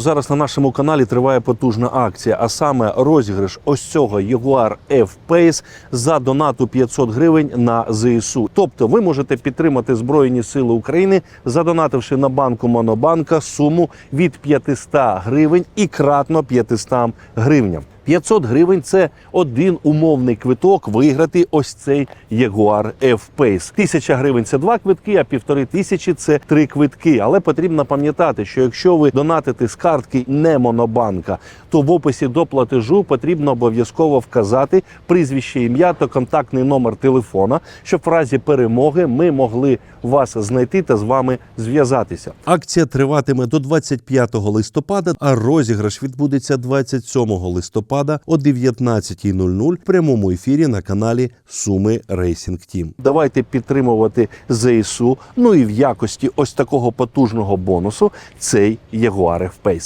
Зараз на нашому каналі триває потужна акція, а саме розіграш ось цього Jaguar F-Pace за донату 500 гривень на ЗСУ. Тобто ви можете підтримати Збройні Сили України, задонативши на банку Монобанка суму від 500 гривень і кратно 500 гривням. 500 гривень це один умовний квиток виграти ось цей Jaguar F-Pace. Тисяча гривень це два квитки, а півтори тисячі це три квитки. Але потрібно пам'ятати, що якщо ви донатите з картки не Монобанка, то в описі до платежу потрібно обов'язково вказати прізвище, ім'я та контактний номер телефона, щоб в разі перемоги ми могли вас знайти та з вами зв'язатися. Акція триватиме до 25 листопада, а розіграш відбудеться 27 листопада о 19.00 в прямому ефірі на каналі Суми Рейсінг Тім. Давайте підтримувати ЗСУ. Ну і в якості ось такого потужного бонусу цей Ягуар F-Pace.